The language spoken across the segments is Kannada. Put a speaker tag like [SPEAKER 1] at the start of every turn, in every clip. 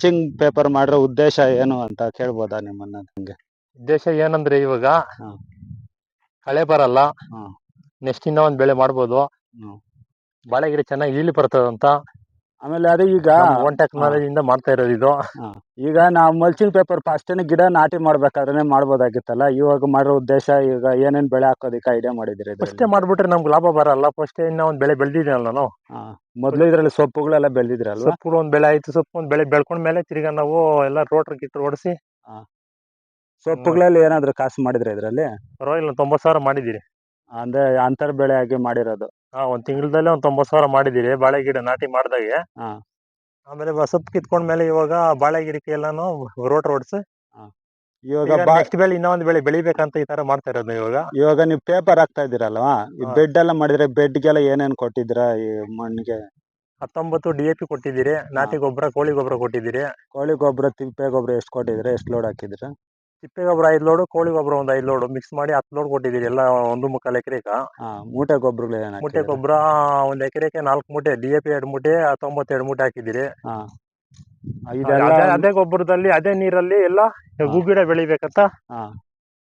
[SPEAKER 1] ಮಲ್ಚಿಂಗ್ ಪೇಪರ್ ಮಾಡಿರೋ ಉದ್ದೇಶ ಏನು ಅಂತ ಕೇಳ್ಬೋದಾ ನಿಮ್ಮನ್ನ ನಂಗೆ
[SPEAKER 2] ಉದ್ದೇಶ ಏನಂದ್ರೆ ಇವಾಗ. ಕಳೆ ಬರಲ್ಲ. ನೆಕ್ಸ್ಟ್ ಇನ್ನೂ ಒಂದ್ ಬೆಳೆ ಮಾಡ್ಬೋದು
[SPEAKER 1] ಹ್ಮ್.
[SPEAKER 2] ಬಾಳೆ ಗಿಡ ಚೆನ್ನಾಗಿ ಇಳಿ ಬರ್ತದ ಅಂತ
[SPEAKER 1] ಆಮೇಲೆ ಅದೇ ಈಗ
[SPEAKER 2] ಒನ್ ಟೆಕ್ನಾಲಜಿ ಇಂದ ಮಾಡ್ತಾ ಇರೋದು ಇದು.
[SPEAKER 1] ಈಗ ನಾವು ಮಲ್ಚಿಂಗ್ ಪೇಪರ್ ಫಸ್ಟ್ ಗಿಡ ನಾಟಿ ಮಾಡ್ಬೇಕಾದ್ರೆ ಮಾಡ್ಬೋದಾಗಿತ್ತಲ್ಲ ಇವಾಗ ಮಾಡೋ ಉದ್ದೇಶ ಈಗ ಏನೇನ್ ಬೆಳೆ ಹಾಕೋದಕ್ಕೆ ಐಡಿಯಾ ಮಾಡಿದ್ರಿ
[SPEAKER 2] ಫಸ್ಟೇ ಮಾಡ್ಬಿಟ್ರೆ ನಮ್ಗೆ ಲಾಭ ಬರಲ್ಲ ಫಸ್ಟ್ ಇನ್ನೂ ಒಂದ್ ಬೆಳೆ ಬೆಳೆದಿದ್ನಲ್ಲ ನಾವು?
[SPEAKER 1] ಮೊದ್ಲು ಇದ್ರಲ್ಲಿ ಸೊಪ್ಪುಗಳೆಲ್ಲ ಬೆಳೆದಿದ್ರಲ್ಲ
[SPEAKER 2] ಸೊಪ್ಪು ಒಂದ್ ಬೆಳೆ ಆಯ್ತು ಸೊಪ್ಪು ಒಂದ್ ಬೆಳೆ ಬೆಳ್ಕೊಂಡ್ ಮೇಲೆ ತಿರ್ಗಾ ನಾವು ಎಲ್ಲ ರೋಟ್ರ್ ಗಿಟ್ರ್ ಓಡಿಸಿ
[SPEAKER 1] ಸೊಪ್ಪುಗಳಲ್ಲಿ ಏನಾದ್ರು ಕಾಸು ಮಾಡಿದ್ರೆ ಇದ್ರಲ್ಲಿ?
[SPEAKER 2] ಪರವಾಗಿಲ್ಲ ತೊಂಬತ್ತು ಸಾವಿರ ಮಾಡಿದ್ದೀರಿ.
[SPEAKER 1] ಅಂದ್ರೆ ಅಂತರ್ ಬೆಳೆ ಆಗಿ ಮಾಡಿರೋದು.
[SPEAKER 2] ಹಾ ಒಂದ್ ತಿಂಗಳಲ್ಲಿ ಒಂದ್ ತೊಂಬತ್ ಸಾವಿರ ಮಾಡಿದಿರಿ ಬಾಳೆ ಗಿಡ ನಾಟಿ ಮಾಡ್ದಾಗೆ.
[SPEAKER 1] ಹಾ.
[SPEAKER 2] ಆಮೇಲೆ ಬ- ಸೊಪ್ಪು ಕಿತ್ಕೊಂಡ್ಮೇಲೆ ಇವಾಗ ಬಾಳೆ ಗಿಡಕ್ಕೆ ಎಲ್ಲಾನು ರೋಟ್ ರೋಡ್ಸ್.
[SPEAKER 1] ಇವಾಗ ಬಾ
[SPEAKER 2] ನೆಕ್ಸ್ಟ್ ಬೆಳೆ ಇನ್ನೊಂದ್ ಬೆಳೆ ಬೆಳಿಬೇಕಂತ ಈ ತರ ಮಾಡ್ತಾ ಇರೋದು ಇವಾಗ.
[SPEAKER 1] ಇವಾಗ ನೀವು ಪೇಪರ್ ಹಾಕ್ತಾ ಇದ್ದೀರಲ್ವಾ? ಈ
[SPEAKER 2] ಹಾ.
[SPEAKER 1] ಬೆಡ್ ಎಲ್ಲ ಮಾಡಿದ್ರೆ ಬೆಡ್ಗೆಲ್ಲ ಏನೇನ್ ಕೊಟ್ಟಿದ್ರ ಈ ಮಣ್ಣಿಗೆ?
[SPEAKER 2] ಹತ್ತೊಂಬತ್ತು ಡಿ ಎ ಪಿ ಕೊಟ್ಟಿದ್ದೀರಿ ನಾಟಿ ಗೊಬ್ಬರ ಕೋಳಿ ಗೊಬ್ಬರ ಕೊಟ್ಟಿದ್ದೀರಿ.
[SPEAKER 1] ಕೋಳಿ ಗೊಬ್ಬರ ತಿಪ್ಪೆ ಗೊಬ್ಬರ ಎಷ್ಟು ಕೊಟ್ಟಿದ್ದೀರಾ ಎಷ್ಟು ಲೋಡ್ ಹಾಕಿದ್ದೀರಾ?
[SPEAKER 2] ತಿಪ್ಪೆ ಗೊಬ್ಬರ ಐದು ಲೋಡು ಕೋಳಿ ಗೊಬ್ಬರ ಒಂದ್ ಐದು ಲೋಡು ಮಿಕ್ಸ್ ಮಾಡಿ ಹತ್ತು ಲೋಡ್ ಕೊಟ್ಟಿದ್ದೀರಿ ಎಲ್ಲ ಒಂದು ಮುಕ್ಕಾಲು ಎಕರೆಕ
[SPEAKER 1] ಹಾ ಮೂಟೆ ಗೊಬ್ಬರಗಳು ಏನ್
[SPEAKER 2] ಮೂಟೆ? ಗೊಬ್ಬರ ಒಂದ್ ಎಕರೆಗೆ ನಾಲ್ಕು ಮೂಟೆ ಡಿ ಎ ಪಿ ಎರಡು ಮೂಟೆ ತೊಂಬತ್ತೆರಡು ಮೂಟೆ ಹಾಕಿದ್ದೀರಿ.
[SPEAKER 1] ಹಾ.
[SPEAKER 2] ಅದೇ
[SPEAKER 1] ಇದೆಲ್ಲ
[SPEAKER 2] ಅದೇ ಗೊಬ್ಬರದಲ್ಲಿ ಅದೇ ನೀರಲ್ಲಿ ಎಲ್ಲ ಹೂ. ಗಿಡ ಬೆಳಿಬೇಕಂತ
[SPEAKER 1] ಹಾ.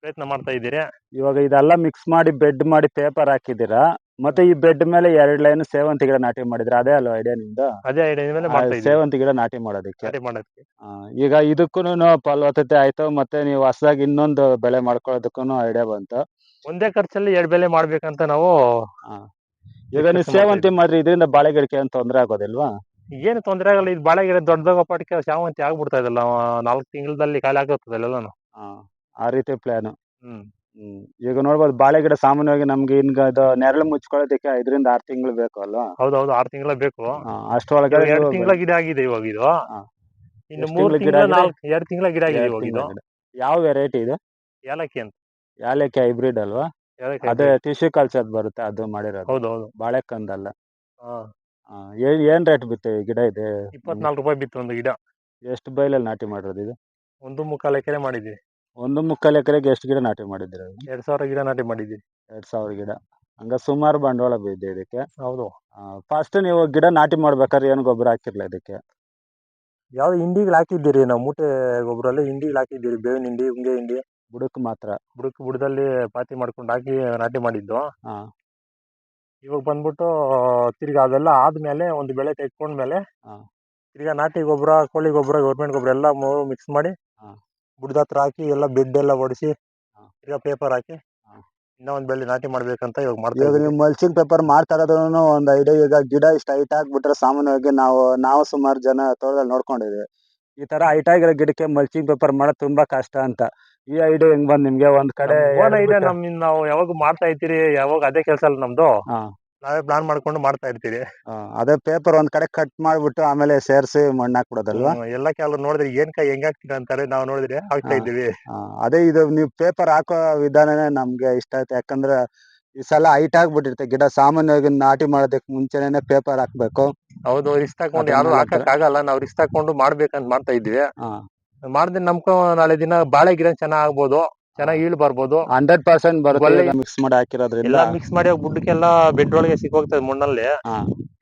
[SPEAKER 2] ಪ್ರಯತ್ನ ಮಾಡ್ತಾ ಇದ್ದೀರಿ.
[SPEAKER 1] ಇವಾಗ ಇದೆಲ್ಲ ಮಿಕ್ಸ್ ಮಾಡಿ ಬೆಡ್ ಮಾಡಿ ಪೇಪರ್ ಹಾಕಿದ್ದೀರಾ? ಮತ್ತೆ ಈ ಬೆಡ್ ಮೇಲೆ ಎರಡ್ ಲೈನ್ ಸೇವಂತಿ ಗಿಡ ನಾಟಿ ಮಾಡಿದ್ರೆ ಅದೇ ಅಲ್ವಾ ಐಡಿಯಾ ನಿಮ್ದು?
[SPEAKER 2] ಅದೇ ಐಡಿಯಾ ಮೇಲೆ
[SPEAKER 1] ಆ,
[SPEAKER 2] ಮಾಡ್ತಾ ಇದ್ದೀವಿ.
[SPEAKER 1] ಸೇವಂತಿ ಗಿಡ ನಾಟಿ ಮಾಡೋದಕ್ಕೆ.
[SPEAKER 2] ನಾಟಿ ಮಾಡೋದಕ್ಕೆ.
[SPEAKER 1] ಆ, ಈಗ ಇದಕ್ಕೂ ಫಲವತ್ತತೆ ಆಯ್ತು ಮತ್ತೆ ನೀವು ಹೊಸದಾಗಿ ಇನ್ನೊಂದು ಬೆಳೆ ಮಾಡ್ಕೊಳ್ಳೋದಕ್ಕೂ ಐಡಿಯಾ ಬಂತು.
[SPEAKER 2] ಒಂದೇ ಖರ್ಚಲ್ಲಿ ಎರಡು ಬೆಳೆ ಮಾಡ್ಬೇಕಂತ ನಾವು
[SPEAKER 1] ಈಗ ನೀವು ಸೇವಂತಿ ಮಾಡ್ರಿ ಇದರಿಂದ ಬಾಳೆ ಗಿಡಕ್ಕೆ ಏನು ತೊಂದರೆ ಆಗೋದಿಲ್ವಾ?
[SPEAKER 2] ಏನು ತೊಂದರೆ ಆಗಲ್ಲ ಇದು ಬಾಳೆ ಗಿಡ ದೊಡ್ಡದಾಗ ಪಾಟಿಗೆ ಸೇವಂತಿ ಆಗ್ಬಿಡ್ತಾ ಇದಲ್ಲ ನಾಲ್ಕು ತಿಂಗಳಲ್ಲಿ ಖಾಲಿ ಆಗುತ್ತದೆ ಎಲ್ಲಾನು.
[SPEAKER 1] ಆ, ಆ ರೀತಿ ಪ್ಲಾನ್
[SPEAKER 2] ಹ್ಮ್.
[SPEAKER 1] ಈಗ ನೋಡ್ಬೋದು ಬಾಳೆ ಗಿಡ ಸಾಮಾನ್ಯವಾಗಿ ನಮ್ಗೆ ಈಗ ಅದು ನೆರಳು ಮುಚ್ಕೊಳ್ಳೋದಕ್ಕೆ ಐದರಿಂದ ಆರು ತಿಂಗಳು ಬೇಕು ಅಲ್ವಾ?
[SPEAKER 2] ಹೌದೌದು ಆರು ತಿಂಗಳ ಬೇಕು.
[SPEAKER 1] ಆ, ಅಷ್ಟರೊಳಗಡೆ
[SPEAKER 2] ಎರಡು ತಿಂಗಳ ಗಿಡ ಆಗಿದೆ ಇವಾಗ ಇದು.
[SPEAKER 1] ಹಾ.
[SPEAKER 2] ಇನ್ನು
[SPEAKER 1] ಎಷ್ಟ್
[SPEAKER 2] ಮೂರು
[SPEAKER 1] ತಿಂಗ್ಳ ಗಿಡ
[SPEAKER 2] ತಿಂಗಳ
[SPEAKER 1] ಆಗಿದೆ?
[SPEAKER 2] ನಾಲ್ಕು ಎರಡು ತಿಂಗಳ ಗಿಡ ಆಗಿದೆ
[SPEAKER 1] ಎರಡು
[SPEAKER 2] ಇವಾಗ ಇದು.
[SPEAKER 1] ತಿಂಗ್ಳ ಗಿಡ. ಯಾವ ವೆರೈಟಿ ಇದು?
[SPEAKER 2] ಏಲಕ್ಕಿ ಅಂತ.
[SPEAKER 1] ಯಾಲಕ್ಕಿ ಹೈಬ್ರಿಡ್ ಅಲ್ವಾ?
[SPEAKER 2] ಏಲಕ್ಕಿ
[SPEAKER 1] ಅದೇ. ಟಿಶ್ಯೂ ಕಲ್ಚರ್ ಬರುತ್ತೆ ಅದು ಮಾಡಿರೋದು.
[SPEAKER 2] ಹೌದು ಹೌದು
[SPEAKER 1] ಬಾಳೆಕಂದಲ್ಲ.
[SPEAKER 2] ಹಾ.
[SPEAKER 1] ಆ, ಏನ್ ಏನ್ ರೇಟ್ ಬಿತ್ತು ಈ ಗಿಡ ಇದೆ?
[SPEAKER 2] ಇಪ್ಪತ್ನಾಲ್ಕು ರೂಪಾಯಿ ಬಿತ್ತು ಒಂದು ಗಿಡ.
[SPEAKER 1] ಎಷ್ಟು ಬೈಲಲ್ಲಿ ನಾಟಿ ಮಾಡಿರೋದು ಇದು?
[SPEAKER 2] ಒಂದು ಮುಕ್ಕಾಲು ಎಕರೆ ಮಾಡಿದ್ದೀವಿ.
[SPEAKER 1] ಒಂದು ಮುಕ್ಕಾಲು ಎಕರೆಗೆ ಎಷ್ಟು ಗಿಡ ನಾಟಿ ಮಾಡಿದ್ದೀರಾ
[SPEAKER 2] ಎರಡು ಸಾವಿರ ಗಿಡ ನಾಟಿ ಮಾಡಿದ್ದೀವಿ
[SPEAKER 1] ಎರಡು ಸಾವಿರ ಗಿಡ. ಹಂಗ ಸುಮಾರು ಬಂಡವಾಳ ಬಿದ್ದೆ ಇದಕ್ಕೆ.
[SPEAKER 2] ಹೌದು.
[SPEAKER 1] ಫಸ್ಟ್ ನೀವು ಗಿಡ ನಾಟಿ ಮಾಡ್ಬೇಕಾದ್ರೆ ಏನು ಗೊಬ್ಬರ ಹಾಕಿರ್ಲ ಇದಕ್ಕೆ?
[SPEAKER 2] ಯಾವ್ದು ಹಿಂಡಿಗಳು ಹಾಕಿದ್ದೀರಿ ನಾವು ಮೂಟೆ ಗೊಬ್ಬರಲ್ಲಿ ಹಿಂಡಿಗಳು ಹಾಕಿದ್ದೀರಿ ಬೇವಿನ ಹಿಂಡಿ ಉಂಗೆ ಹಿಂಡಿ.
[SPEAKER 1] ಬುಡಕ್ ಮಾತ್ರ.
[SPEAKER 2] ಬುಡಕ್ ಬುಡದಲ್ಲಿ ಪಾತಿ ಮಾಡ್ಕೊಂಡು ಹಾಕಿ ನಾಟಿ ಮಾಡಿದ್ದು.
[SPEAKER 1] ಹಾಂ.
[SPEAKER 2] ಇವಾಗ ಬಂದ್ಬಿಟ್ಟು ತಿರ್ಗಾ ಅದೆಲ್ಲ ಆದ್ಮೇಲೆ ಒಂದು ಬೆಳೆ ತೆಗ್ಕೊಂಡ್ಮೇಲೆ
[SPEAKER 1] ಹಾಂ.
[SPEAKER 2] ತಿರ್ಗಾ ನಾಟಿ ಗೊಬ್ಬರ ಕೋಳಿ ಗೊಬ್ಬರ ಗೌರ್ಮೆಂಟ್ ಗೊಬ್ಬರ ಎಲ್ಲ ಮೂರು ಮಿಕ್ಸ್ ಮಾಡಿ
[SPEAKER 1] ಹಾ.
[SPEAKER 2] ಬುಡದ ಹತ್ರ ಹಾಕಿ ಎಲ್ಲ ಬೆಡ್ ಎಲ್ಲ ಹೊಡಿಸಿ. ತಿರ್ಗಾ ಪೇಪರ್ ಹಾಕಿ. ಇನ್ನೂ ಒಂದು ಬೆಳೆ ನಾಟಿ ಮಾಡ್ಬೇಕಂತ ಇವಾಗ ಮಾಡ್ತಾ
[SPEAKER 1] ಇವಾಗ ನೀವು ಮಲ್ಚಿಂಗ್ ಪೇಪರ್ ಮಾಡ್ತಾ ಇರೋದ್ರೂ ಒಂದು ಐಡಿಯಾ ಈಗ ಗಿಡ ಇಷ್ಟ ಹೈಟ್ ಹಾಕ್ಬಿಟ್ರೆ ಸಾಮಾನ್ಯವಾಗಿ ನಾವು ನಾವು ಸುಮಾರು ಜನ ತೋಟದಲ್ಲಿ ನೋಡ್ಕೊಂಡಿದ್ದೀವಿ ಈ ತರ ಹೈಟ್ ಆಗಿರೋ ಗಿಡಕ್ಕೆ ಮಲ್ಚಿಂಗ್ ಪೇಪರ್ ಮಾಡೋದು ತುಂಬಾ ಕಷ್ಟ ಅಂತ ಈ ಐಡಿಯಾ ಹೆಂಗ್ ಬಂದ್ ನಿಮ್ಗೆ ಒಂದ್ ಕಡೆ
[SPEAKER 2] ಓನ್ ಐಡಿಯಾ ನಮ್ಮಿಂದ ನಾವು ಯಾವಾಗ ಮಾಡ್ತಾ ಇದ್ದೀರಿ ಯಾವಾಗ ಅದೇ ಕೆಲಸ ಅಲ್ಲ ನಮ್ದು. ನಾವೇ ಪ್ಲಾನ್ ಮಾಡ್ಕೊಂಡು ಮಾಡ್ತಾ ಇರ್ತೀವಿ
[SPEAKER 1] ಆ, ಅದೇ ಪೇಪರ್ ಒಂದ್ ಕಡೆ ಕಟ್ ಮಾಡ್ಬಿಟ್ಟು ಆಮೇಲೆ ಸೇರ್ಸಿ ಮಣ್ಣ್ ಹಾಕ್ಬಿಡೋದಲ್ವಾ?
[SPEAKER 2] ಹ್ಮ್, ಎಲ್ಲ ಕೆಲವ್ರು ನೋಡಿದ್ರೆ ಏನ್ ಕೈ ಹೆಂಗ್ ಹಾಕ್ತೀರಾ ಅಂತಾರೆ ನಾವು ನೋಡಿದ್ರೆ ಹಾಕ್ತಾ
[SPEAKER 1] ಹಾ.
[SPEAKER 2] ಇದ್ದೀವಿ.
[SPEAKER 1] ಆ, ಅದೇ ಇದು ನೀವು ಪೇಪರ್ ಹಾಕೋ ವಿಧಾನನೇ ನಮ್ಗೆ ಇಷ್ಟ ಆಯ್ತು. ಯಾಕಂದ್ರೆ ಈ ಸಲ ಹೈಟ್ ಆಗ್ಬಿಟ್ಟಿರುತ್ತೆ. ಗಿಡ ಸಾಮಾನ್ಯವಾಗಿ ನಾಟಿ ಮಾಡೋದಕ್ಕೆ ಮುಂಚೆನೆ ಪೇಪರ್ ಹಾಕ್ಬೇಕು.
[SPEAKER 2] ಹೌದು ರಿಸ್ಕ್ ಹಾಕೊಂಡು ಯಾರು ಹಾಕಕ್ ಆಗಲ್ಲ ನಾವು ರಿಸ್ಕ್ ಹಾಕೊಂಡು ಮಾಡ್ಬೇಕಂತ ಮಾಡ್ತಾ ಇದ್ವಿ
[SPEAKER 1] ಹಾ.
[SPEAKER 2] ಮಾಡಿದ್ರೆ ನಮ್ಕೊ ನಾಳೆ ದಿನ ಬಾಳೆ ಗಿಡ ಚೆನ್ನಾಗ್ ಆಗ್ಬೋದು. ಚೆನ್ನಾಗಿ ಈಳ್ ಬರ್ಬೋದು.
[SPEAKER 1] ಹಂಡ್ರೆಡ್ ಪರ್ಸೆಂಟ್ ಬರುತ್ತೆ ಮಿಕ್ಸ್ ಮಾಡಿ ಹಾಕಿರೋದ್ರಿಂದ.
[SPEAKER 2] ಎಲ್ಲ ಮಿಕ್ಸ್ ಮಾಡಿ ಬುಡ್ಕೆಲ್ಲ ಬೆಡ್ ಒಳಗೆ ಸಿಕ್ಕೋಗ್ತದೆ ಮಣ್ಣಲ್ಲಿ.
[SPEAKER 1] ಹಾ.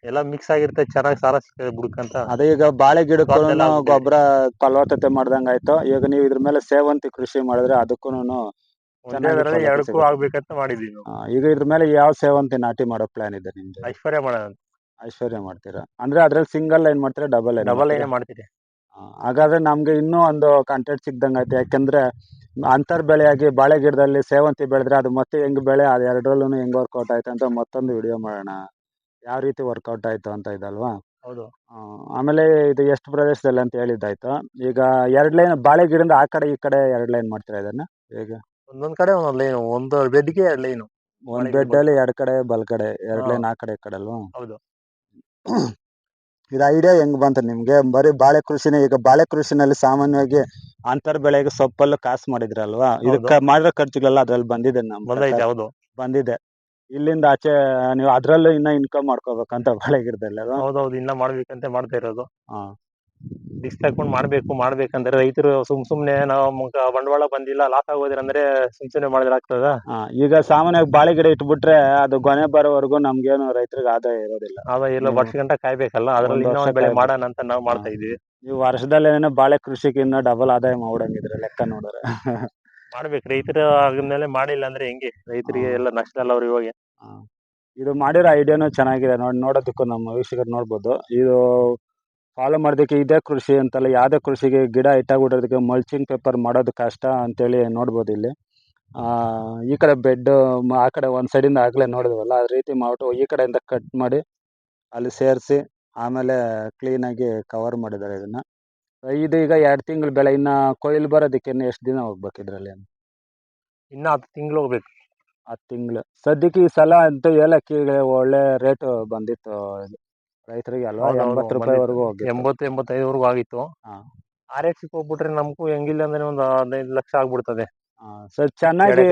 [SPEAKER 2] ಎಲ್ಲ ಮಿಕ್ಸ್ ಆಗಿರುತ್ತೆ ಚೆನ್ನಾಗಿ ಸಾರ ಸಿಗ್ತದೆ ಬುಡಕ್ಕಂತ
[SPEAKER 1] ಅದೇ ಈಗ ಬಾಳೆ ಗಿಡಕ್ಕೂ ಗೊಬ್ಬರ ಫಲವತ್ತತೆ ಮಾಡ್ದಂಗ್ ಆಯ್ತು. ಈಗ ನೀವು ಇದ್ರ ಮೇಲೆ ಸೇವಂತಿ ಕೃಷಿ ಮಾಡಿದ್ರೆ ಅದಕ್ಕೂ
[SPEAKER 2] ಒಂದೇ
[SPEAKER 1] ಚೆನ್ನಾಗಿ
[SPEAKER 2] ಎರಡಕ್ಕೂ
[SPEAKER 1] ಸಿಗುತ್ತೆ.
[SPEAKER 2] ಆಗ್ಬೇಕಂತ ಮಾಡಿದೀವಿ ನಾವು.
[SPEAKER 1] ಈಗ ಇದ್ರ ಮೇಲೆ ಯಾವ ಸೇವಂತಿ ನಾಟಿ ಮಾಡೋ ಪ್ಲಾನ್ ಇದೆ ನಿಮ್ದು?
[SPEAKER 2] ಐಶ್ವರ್ಯ ಮಾಡೋಣ
[SPEAKER 1] ಐಶ್ವರ್ಯ ಮಾಡ್ತೀರಾ? ಅಂದ್ರೆ ಅದ್ರಲ್ಲಿ ಸಿಂಗಲ್ ಲೈನ್ ಮಾಡ್ತೀರಾ ಡಬಲ್ ಲೈನ್
[SPEAKER 2] ಡಬಲ್ ಏನೇ ಮಾಡ್ತೀರಿ
[SPEAKER 1] ಹಾಗಾದ್ರೆ ನಮ್ಗೆ ಇನ್ನೂ ಒಂದು ಕಾಂಟ್ಯಾಕ್ಟ್ ಸಿಕ್ದಂಗ್ ಆಯ್ತು. ಯಾಕಂದ್ರೆ ಅಂತರ್ ಬೆಳೆಯಾಗಿ ಬಾಳೆ ಗಿಡದಲ್ಲಿ ಸೇವಂತಿ ಬೆಳೆದ್ರೆ ಅದು ಮತ್ತೆ ಹೆಂಗ್ ಬೆಳೆ? ಅದು ಎರಡರಲ್ಲೂ ಹೆಂಗ್ ವರ್ಕೌಟ್ ಆಯ್ತು ಅಂತ ಮತ್ತೊಂದು ವಿಡಿಯೋ ಮಾಡೋಣ. ಯಾವ ರೀತಿ ವರ್ಕೌಟ್ ಆಯ್ತು ಅಂತ ಇದಲ್ವಾ?
[SPEAKER 2] ಹೌದು.
[SPEAKER 1] ಆಮೇಲೆ ಇದು ಎಷ್ಟು ಪ್ರದೇಶದಲ್ಲಿ ಅಂತ ಹೇಳಿದ್ದಾಯ್ತು. ಈಗ ಎರಡು ಲೈನ್ ಬಾಳೆ ಗಿಡದಿಂದ ಆ ಕಡೆ ಈ ಕಡೆ ಎರಡು ಲೈನ್ ಮಾಡ್ತೀರಾ ಇದನ್ನ? ಈಗ
[SPEAKER 2] ಒಂದೊಂದು ಕಡೆ ಒಂದೊಂದ್ ಲೈನ್ ಒಂದು ಬೆಡ್ಗೆ ಎರಡು ಲೈನು
[SPEAKER 1] ಒಂದು
[SPEAKER 2] ಬೆಡ್ಡಲ್ಲಿ
[SPEAKER 1] ಬೆಡ್ ಅಲ್ಲಿ ಎರಡ್ ಕಡೆ ಬಲ್ ಕಡೆ ಎರಡು. ಲೈನ್ ಆ ಕಡೆ ಈ ಕಡೆ ಅಲ್ವಾ?
[SPEAKER 2] ಹೌದು.
[SPEAKER 1] ಇದು ಐಡಿಯಾ ಹೆಂಗ್ ಬಂತು ನಿಮಗೆ? ಬರೀ ಬಾಳೆ ಕೃಷಿನೇ ಈಗ ಬಾಳೆ ಕೃಷಿನಲ್ಲಿ ಸಾಮಾನ್ಯವಾಗಿ ಅಂತರ್ ಬೆಳೆಗೆ ಸೊಪ್ಪಲ್ಲ ಕಾಸು ಮಾಡಿದ್ರಲ್ವಾ? ಇದಕ್ಕೆ ಮಾಡಿರೋ ಖರ್ಚುಗಳೆಲ್ಲ ಅದ್ರಲ್ಲಿ ಬಂದಿದೆ ನಮ್ಮ
[SPEAKER 2] ಹೌದು.
[SPEAKER 1] ಬಂದಿದೆ. ಇಲ್ಲಿಂದ ಆಚೆ ನೀವು ಅದ್ರಲ್ಲೂ ಇನ್ನ ಇನ್ಕಮ್ ಮಾಡ್ಕೋಬೇಕಂತ ಬಾಳೆ ಗಿಡದಲ್ಲಿ
[SPEAKER 2] ಹೌದೌದು ಇನ್ನ ಮಾಡ್ಬೇಕಂತ ಮಾಡ್ತಾ ಇರೋದು.
[SPEAKER 1] ಹಾ.
[SPEAKER 2] ರಿಸ್ಕ್ ಹಾಕೊಂಡು ಮಾಡ್ಬೇಕು ಮಾಡ್ಬೇಕಂದ್ರೆ ರೈತರು ಸುಮ್ ಸುಮ್ನೆ ನಾವು ಬಂಡವಾಳ ಬಂದಿಲ್ಲ ಲಾಸ್ ಆಗೋದ್ರ ಅಂದ್ರೆ ಸುಮ್ ಸುಮ್ನೆ ಮಾಡಿದ್ರೆ ಆಗ್ತದ?
[SPEAKER 1] ಈಗ ಸಾಮಾನ್ಯವಾಗಿ ಬಾಳೆ ಗಿಡ ಇಟ್ಬಿಟ್ರೆ ಅದು ಗೊನೆ ಬರೋವರೆಗೂ ನಮ್ಗೇನು ರೈತರಿಗೆ ಆದಾಯ ಇರೋದಿಲ್ಲ.
[SPEAKER 2] ಆದಾಯ ಇಲ್ಲ. ವರ್ಷ ಗಂಟ ಕಾಯ್ಬೇಕಲ್ಲ ಅದ್ರಲ್ಲಿ ಬೆಳೆ ಮಾಡೋಣ ಅಂತ ನಾವು ಮಾಡ್ತಾ ಇದೀವಿ
[SPEAKER 1] ನೀವು ವರ್ಷದಲ್ಲೇನೋ ಬಾಳೆ ಕೃಷಿಗಿನ್ನ ಡಬಲ್ ಆದಾಯ ಮಾಡಂಗಿದ್ರೆ ಲೆಕ್ಕ ನೋಡಿದ್ರೆ.
[SPEAKER 2] ಮಾಡ್ಬೇಕು ರೈತರ ಆಗಿದ್ಮೇಲೆ ಮಾಡಿಲ್ಲ ಅಂದ್ರೆ ಹೆಂಗೆ? ರೈತರಿಗೆ. ಎಲ್ಲ ನಷ್ಟ ಅಲ್ಲ ಅವ್ರು ಇವಾಗ.
[SPEAKER 1] ಇದು ಮಾಡಿರೋ ಐಡಿಯಾನು ಚೆನ್ನಾಗಿದೆ ನೋಡಿ ನೋಡೋದಕ್ಕೂ ನಮ್ಮ ವೀಕ್ಷಕರು ನೋಡ್ಬೋದು. ಇದು ಫಾಲೋ ಮಾಡೋದಕ್ಕೆ ಇದೇ ಕೃಷಿ ಅಂತಲ್ಲ ಯಾವುದೇ ಕೃಷಿಗೆ ಗಿಡ ಇಟ್ಟಾಗ್ಬಿಡೋದಕ್ಕೆ ಮಲ್ಚಿಂಗ್ ಪೇಪರ್ ಮಾಡೋದು ಕಷ್ಟ ಅಂತೇಳಿ ನೋಡ್ಬೋದು ಇಲ್ಲಿ. ಈ ಕಡೆ ಬೆಡ್ಡು ಆ ಕಡೆ ಒಂದು ಸೈಡಿಂದ ಆಗಲೇ ನೋಡಿದ್ವಲ್ಲ ಆ ರೀತಿ ಮಾಡ್ಬಿಟ್ಟು ಈ ಕಡೆಯಿಂದ ಕಟ್ ಮಾಡಿ ಅಲ್ಲಿ ಸೇರಿಸಿ ಆಮೇಲೆ ಕ್ಲೀನಾಗಿ ಕವರ್ ಮಾಡಿದ್ದಾರೆ ಇದನ್ನು. ಇದು ಈಗ ಎರಡು ತಿಂಗಳು ಬೆಳೆ ಇನ್ನು ಕೊಯ್ಲು ಬರೋದಕ್ಕೆ ಇನ್ನು ಎಷ್ಟು ದಿನ ಹೋಗ್ಬೇಕು ಇದರಲ್ಲಿ?
[SPEAKER 2] ಇನ್ನ ಹತ್ತು ತಿಂಗಳು ಹೋಗ್ಬೇಕು.
[SPEAKER 1] ಹತ್ತು ತಿಂಗಳು. ಸದ್ಯಕ್ಕೆ ಈ ಸಲ ಅಂತೂ ಏಲಕ್ಕಿಗೆ ಒಳ್ಳೆ ರೇಟು ಬಂದಿತ್ತು ರೈತರಿಗೆ ಅಲ್ವಾ? ಎಂಬತ್ತು. ರೂಪಾಯಿವರೆಗೂ ಹೋಗಿತ್ತು
[SPEAKER 2] ಎಂಬತ್ತು ಎಂಬತ್ತೈದವರೆಗೂ ಆಗಿತ್ತು.
[SPEAKER 1] ಹಾ.
[SPEAKER 2] ಆರ್ ಎಕ್ಸ್ ಹೋಗ್ಬಿಟ್ರೆ ನಮಗೂ ಹೆಂಗಿಲ್ಲ ಅಂದ್ರೆ ಒಂದು ಹದಿನೈದು ಲಕ್ಷ ಆಗ್ಬಿಡ್ತದೆ.
[SPEAKER 1] ಸರ್ ಚೆನ್ನಾಗಿ.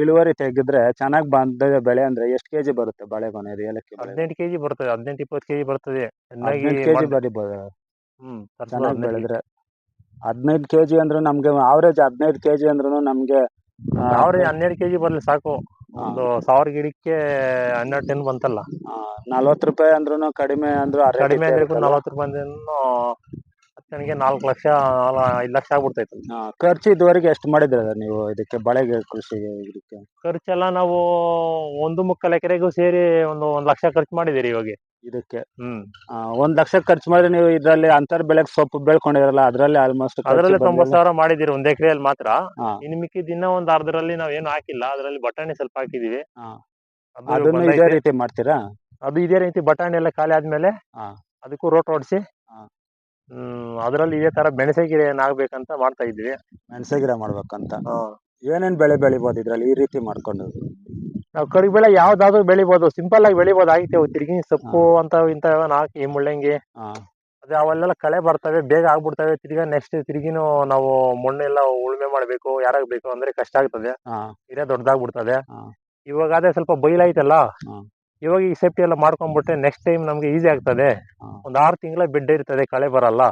[SPEAKER 1] ಇಳುವರಿ ತೆಗೆದ್ರೆ ಚೆನ್ನಾಗಿ ಬಂದ ಬೆಳೆ ಅಂದ್ರೆ ಎಷ್ಟು ಕೆಜಿ ಬರುತ್ತೆ ಬಾಳೆಗೊನೆ ಇದು ಏಲಕ್ಕಿ ಬೆಳೆ?
[SPEAKER 2] ಹದಿನೆಂಟು ಕೆಜಿ ಬರ್ತದೆ ಹದಿನೆಂಟು ಇಪ್ಪತ್ತು ಕೆಜಿ ಬರ್ತದೆ. ಚೆನ್ನಾಗಿ
[SPEAKER 1] ಹದಿನೆಂಟು ಕೆಜಿ
[SPEAKER 2] ಮಾಡ್- ಹ್ಮ್
[SPEAKER 1] ಚೆನ್ನಾಗಿ ಬೆಳೆದ್ರೆ. ಹದಿನೈದು ಕೆಜಿ ಅಂದ್ರೆ ನಮ್ಗೆ ಆವ್ರೇಜ್ ಹದಿನೈದು ಕೆಜಿ ಅಂದ್ರೂ ನಮ್ಗೆ ಆ,
[SPEAKER 2] ಅವ್ರಿಗೆ ಹನ್ನೆರಡು ಕೆಜಿ ಬರ್ಲಿ ಸಾಕು. ಒಂದು ಸಾವಿರ ಗಿಡಕ್ಕೆ ಹನ್ನೆರಡು ಟನ್ ಬಂತಲ್ಲ
[SPEAKER 1] ನಲ್ವತ್ತು ರೂಪಾಯಿ ಅಂದ್ರೂ ಕಡಿಮೆ ಅಂದ್ರೂ
[SPEAKER 2] ಕಡಿಮೆ ಅಂದ್ರೆ? ನಲವತ್ತು ರೂಪಾಯಿ ಅಂದ್ರೆ ಹತ್ತನಿಗೆ ನಾಲ್ಕು ಲಕ್ಷ ಐದ್ ಲಕ್ಷ ಆಗ್ಬಿಡ್ತೈತೆ.
[SPEAKER 1] ಆ, ಖರ್ಚು ಇದುವರೆಗೆ ಎಷ್ಟು ಮಾಡಿದ್ರೆ ನೀವು ಇದಕ್ಕೆ ಬಳೆಗೆ ಕೃಷಿಗೆ ಇದಕ್ಕೆ?
[SPEAKER 2] ಖರ್ಚೆಲ್ಲ ನಾವು ಒಂದು ಮುಕ್ಕಾಲು ಎಕರೆಗೂ ಸೇರಿ ಒಂದು ಒಂದ್ ಲಕ್ಷ ಖರ್ಚು ಮಾಡಿದಿರಿ ಇವಾಗ.
[SPEAKER 1] ಇದಕ್ಕೆ?
[SPEAKER 2] ಹ್ಮ್.
[SPEAKER 1] ಆ, ಒಂದ್ ಲಕ್ಷ ಖರ್ಚು ಮಾಡಿದ್ರೆ ನೀವು ಇದರಲ್ಲಿ ಅಂತರ್ ಬೆಳೆಗೆ ಸೊಪ್ಪು ಬೆಳ್ಕೊಂಡಿರಲ್ಲ ಅದರಲ್ಲಿ ಆಲ್ಮೋಸ್ಟ್
[SPEAKER 2] ಅದರಲ್ಲಿ ತೊಂಬತ್ತು ಸಾವಿರ ಮಾಡಿದಿರಿ ಒಂದ್ ಎಕರೆಯಲ್ಲಿ ಮಾತ್ರ.
[SPEAKER 1] ಇನ್
[SPEAKER 2] ಇನ್ನು ಮಿಕ್ಕಿದ ದಿನ ಒಂದ್ ಅರ್ಧರಲ್ಲಿ ನಾವ್ ಏನು ಹಾಕಿಲ್ಲ ಅದರಲ್ಲಿ ಬಟಾಣಿ ಸ್ವಲ್ಪ ಹಾಕಿದೀವಿ
[SPEAKER 1] ಹಾ.
[SPEAKER 2] ಅದು
[SPEAKER 1] ಅದನ್ನು
[SPEAKER 2] ಬಂದೈತೆ.
[SPEAKER 1] ಇದೇ ರೀತಿ ಮಾಡ್ತೀರಾ?
[SPEAKER 2] ಅದು ಇದೇ ರೀತಿ ಬಟಾಣಿ ಎಲ್ಲ ಖಾಲಿ ಆದ್ಮೇಲೆ
[SPEAKER 1] ಹಾ.
[SPEAKER 2] ಅದಕ್ಕೂ ರೋಟ್ ಹೊಡ್ಸಿ
[SPEAKER 1] ಹಾ.
[SPEAKER 2] ಹ್ಮ್ ಅದ್ರಲ್ಲಿ ಇದೇ ತರ ಬೆಣಸೆ ಗಿಡ ಏನಾಗ್ಬೇಕಂತ ಮಾಡ್ತಾ ಇದ್ವಿ.
[SPEAKER 1] ಮೆಣಸೆ ಗಿಡ ಮಾಡ್ಬೇಕಂತ. ಏನೇನ್ ಬೆಳೆ ಬೆಳಿಬೋದು ಇದ್ರಲ್ಲಿ ಈ ರೀತಿ ಮಾಡ್ಕೊಂಡು?
[SPEAKER 2] ನಾವು ಕಡಿಗೆ ಬೆಳೆ ಯಾವ್ದಾದ್ರು ಬೆಳಿಬೋದು ಸಿಂಪಲ್ ಆಗಿ ಬೆಳಿಬೋದು. ಆಗಿತ್ತೆ ತಿರ್ಗಿ ಸೊಪ್ಪು ಅಂತ ಇಂತ ಹಾಕಿ ಮುಳ್ಳಂಗಿ ಅದೇ ಅವೆಲ್ಲ ಕಳೆ ಬರ್ತವೆ ಬೇಗ ಆಗ್ಬಿಡ್ತವೆ. ತಿರ್ಗಿ ನೆಕ್ಸ್ಟ್ ತಿರ್ಗಿನೂ ನಾವು ಮಣ್ಣೆಲ್ಲ ಉಳುಮೆ ಮಾಡ್ಬೇಕು ಯಾರಾಗ ಬೇಕು ಅಂದ್ರೆ ಕಷ್ಟ ಆಗ್ತದೆ.
[SPEAKER 1] ಆ,
[SPEAKER 2] ಹಿರೇ ದೊಡ್ಡದಾಗ್ಬಿಡ್ತದೆ
[SPEAKER 1] ಹಾ.
[SPEAKER 2] ಇವಾಗ ಅದೇ ಸ್ವಲ್ಪ ಬೈಲಾಯ್ತಲ್ಲ?
[SPEAKER 1] ಹಾ.
[SPEAKER 2] ಇವಾಗ ಈ ಸೇಫ್ಟಿ ಎಲ್ಲ ಮಾಡ್ಕೊಂಡ್ಬಿಟ್ರೆ ನೆಕ್ಸ್ಟ್ ಟೈಮ್ ನಮ್ಗೆ ಈಸಿ ಆಗ್ತದೆ. ಒಂದ್ ಆರು ತಿಂಗಳ ಬೆಡ್ ಇರ್ತದೆ ಕಳೆ ಬರಲ್ಲ.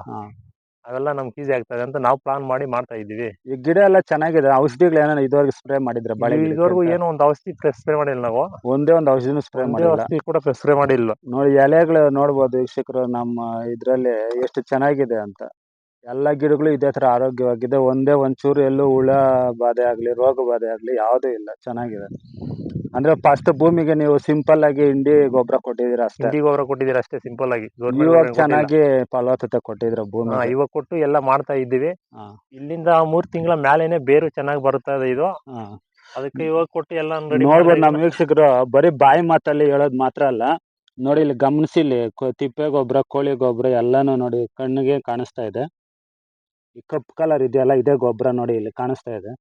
[SPEAKER 2] ಅವೆಲ್ಲ ನಮ್ಗೆ ಈಸಿ ಆಗ್ತದೆ ಅಂತ ನಾವು ಪ್ಲಾನ್ ಮಾಡಿ ಮಾಡ್ತಾ ಇದ್ದೀವಿ.
[SPEAKER 1] ಈ ಗಿಡ ಎಲ್ಲ ಚೆನ್ನಾಗಿದೆ. ಔಷಧಿಗಳು ಏನಾರ ಇದುವರೆಗೆ ಸ್ಪ್ರೇ ಮಾಡಿದ್ರೆ ಬಾಳೆ
[SPEAKER 2] ಇದುವರೆಗೂ ಏನೋ ಒಂದು ಔಷಧಿ ಸ್ಪ್ರೇ ಮಾಡಿಲ್ಲ ನಾವು.
[SPEAKER 1] ಒಂದೇ ಒಂದು ಔಷಧಿನೂ ಸ್ಪ್ರೇ
[SPEAKER 2] ಮಾಡಿ ಕೂಡ ಸ್ಪ್ರೇ ಮಾಡಿಲ್ಲ.
[SPEAKER 1] ನೋಡಿ ಎಲೆಗಳು ನೋಡ್ಬೋದು ವೀಕ್ಷಕರು ನಮ್ಮ ಇದ್ರಲ್ಲಿ ಎಷ್ಟು ಚೆನ್ನಾಗಿದೆ ಅಂತ. ಎಲ್ಲ ಗಿಡಗಳು ಇದೇ ತರ ಆರೋಗ್ಯವಾಗಿದೆ. ಒಂದೇ ಒಂಚೂರು ಎಲ್ಲೂ ಹುಳ ಬಾಧೆ ಆಗ್ಲಿ ರೋಗ ಬಾಧೆ ಆಗ್ಲಿ ಯಾವುದೂ ಇಲ್ಲ. ಚೆನ್ನಾಗಿದೆ. ಅಂದ್ರೆ ಫಸ್ಟ್ ಭೂಮಿಗೆ ನೀವು ಸಿಂಪಲ್ ಆಗಿ ಹಿಂಡಿ ಗೊಬ್ಬರ ಕೊಟ್ಟಿದ್ದೀರಾ ಅಷ್ಟೇ.
[SPEAKER 2] ಹಿಂಡಿ ಗೊಬ್ಬರ ಕೊಟ್ಟಿದೀರ ಅಷ್ಟೇ ಸಿಂಪಲ್ ಆಗಿ.
[SPEAKER 1] ಇವಾಗ ಚೆನ್ನಾಗಿ ಫಲವತ್ತತೆ ಕೊಟ್ಟಿದ್ರ ಭೂಮಿ
[SPEAKER 2] ಇವಾಗ ಕೊಟ್ಟು ಎಲ್ಲ ಮಾಡ್ತಾ ಇದ್ದೀವಿ. ಇಲ್ಲಿಂದ ಮೂರ್ ತಿಂಗಳ ಮೇಲೇನೆ ಬೇರು ಚೆನ್ನಾಗಿ ಇದೆ ಇದು. ಅದಕ್ಕೆ ಇವಾಗ ಕೊಟ್ಟು ಎಲ್ಲ
[SPEAKER 1] ನೋಡ್ಬೋದು ನಮ್ಮ ವೀಕ್ಷಕರು ಬರೀ ಬಾಯಿ ಮಾತಲ್ಲಿ ಹೇಳೋದು ಮಾತ್ರ ಅಲ್ಲ ನೋಡಿ ಇಲ್ಲಿ ಗಮನಿಸಿ ಇಲ್ಲಿ ತಿಪ್ಪೆ ಗೊಬ್ಬರ ಕೋಳಿ ಗೊಬ್ಬರ ಎಲ್ಲಾನು ನೋಡಿ ಕಣ್ಣಿಗೆ ಕಾಣಿಸ್ತಾ ಇದೆ. ಈ ಕಪ್ಪು ಕಲರ್ ಇದೆಯಲ್ಲ ಇದೇ ಗೊಬ್ಬರ ನೋಡಿ ಇಲ್ಲಿ ಕಾಣಿಸ್ತಾ ಇದೆ.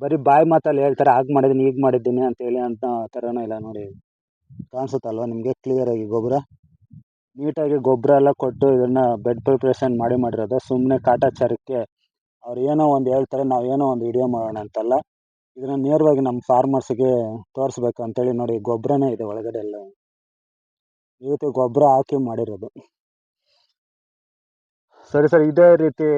[SPEAKER 1] ಬರೀ ಬಾಯಿ ಮಾತಲ್ಲಿ ಹೇಳ್ತಾರೆ ಆಗ ಮಾಡಿದ್ದೀನಿ ಈಗ ಮಾಡಿದ್ದೀನಿ ಅಂತ ಹೇಳಿ ಅಂತ ಥರನೂ ಇಲ್ಲ ನೋಡಿ. ಕಾಣಿಸುತ್ತಲ್ವ ನಿಮಗೆ? ಕ್ಲಿಯರ್ ಆಗಿ ಗೊಬ್ಬರ? ನೀಟಾಗಿ ಗೊಬ್ಬರ ಎಲ್ಲ ಕೊಟ್ಟು ಇದನ್ನ ಬೆಡ್ ಪ್ರಿಪ್ರೇಷನ್ ಮಾಡಿ ಮಾಡಿರೋದು. ಸುಮ್ಮನೆ ಕಾಟಾಚಾರಕ್ಕೆ ಅವ್ರು ಏನೋ ಒಂದು ಹೇಳ್ತಾರೆ, ನಾವು ಏನೋ ಒಂದು ವಿಡಿಯೋ ಮಾಡೋಣ ಅಂತಲ್ಲ. ಇದನ್ನ ನೇರವಾಗಿ ನಮ್ಮ ಫಾರ್ಮರ್ಸ್ಗೆ ತೋರಿಸ್ಬೇಕು ಅಂತೇಳಿ ನೋಡಿ ಗೊಬ್ಬರನೇ ಇದೆ ಒಳಗಡೆ ಎಲ್ಲ. ಇವತ್ತು ಗೊಬ್ಬರ ಹಾಕಿ ಮಾಡಿರೋದು. ಸರಿ ಸರ್. ಇದೇ ರೀತಿ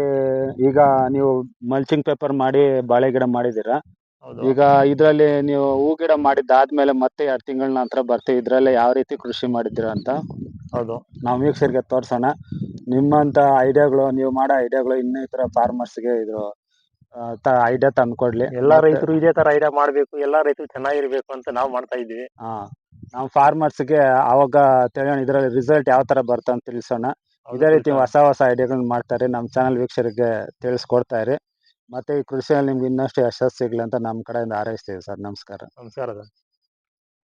[SPEAKER 1] ಈಗ ನೀವು ಮಲ್ಚಿಂಗ್ ಪೇಪರ್ ಮಾಡಿ ಬಾಳೆ ಗಿಡ ಮಾಡಿದ್ದೀರಾ?
[SPEAKER 2] ಹೌದು.
[SPEAKER 1] ಈಗ ಇದರಲ್ಲಿ ನೀವು ಹೂ ಗಿಡ ಮಾಡಿದ್ದಾದ್ಮೇಲೆ ಮತ್ತೆ ಎರಡು ತಿಂಗಳ ನಂತರ ಬರ್ತೀವಿ ಇದರಲ್ಲೇ ಯಾವ ರೀತಿ ಕೃಷಿ ಮಾಡಿದ್ದೀರಾ ಅಂತ?
[SPEAKER 2] ಹೌದು.
[SPEAKER 1] ನಾವು ವೀಕ್ಷಕರಿಗೆ ತೋರ್ಸೋಣ. ನಿಮ್ಮಂಥ ಐಡಿಯಾಗಳು ನೀವು ಮಾಡೋ ಐಡಿಯಾಗಳು ಇನ್ನಿತರ ಫಾರ್ಮರ್ಸ್ಗೆ ಇದು ಐಡಿಯಾ ತಂದ್ಕೊಡ್ಲಿ.
[SPEAKER 2] ಎಲ್ಲಾ
[SPEAKER 1] ಮತ್ತೆ-
[SPEAKER 2] ರೈತರು ಇದೇ ತರ ಐಡಿಯಾ ಮಾಡ್ಬೇಕು ಎಲ್ಲಾ ರೈತರು ಚೆನ್ನಾಗಿರ್ಬೇಕು ಅಂತ ನಾವು ಮಾಡ್ತಾ ಇದ್ದೀವಿ.
[SPEAKER 1] ಹಾ. ನಾವು ಫಾರ್ಮರ್ಸ್ಗೆ ಅವಾಗ ತಿಳಿಯೋಣ ಇದರಲ್ಲಿ ರಿಸಲ್ಟ್ ಯಾವ ತರ ಬರುತ್ತೆ ಅಂತ ತಿಳಿಸೋಣ. ಇದೇ ರೀತಿ. ಹೊಸ ಹೊಸ ಐಡಿಯಾಗಳನ್ನ ಮಾಡ್ತಾರೆ. ನಮ್ಮ ಚಾನಲ್ ವೀಕ್ಷಕರಿಗೆ ತಿಳಿಸ್ಕೊಡ್ತಾ ಇರಿ. ಮತ್ತೆ ಈ ಕೃಷಿಯಲ್ಲಿ ನಿಮ್ಗೆ ಇನ್ನಷ್ಟು ಯಶಸ್ಸು ಸಿಗಲಿ ಅಂತ ನಮ್ಮ ಕಡೆಯಿಂದ ಹಾರೈಸ್ತೀವಿ ಸರ್. ನಮಸ್ಕಾರ.
[SPEAKER 2] ನಮಸ್ಕಾರ ಸರ್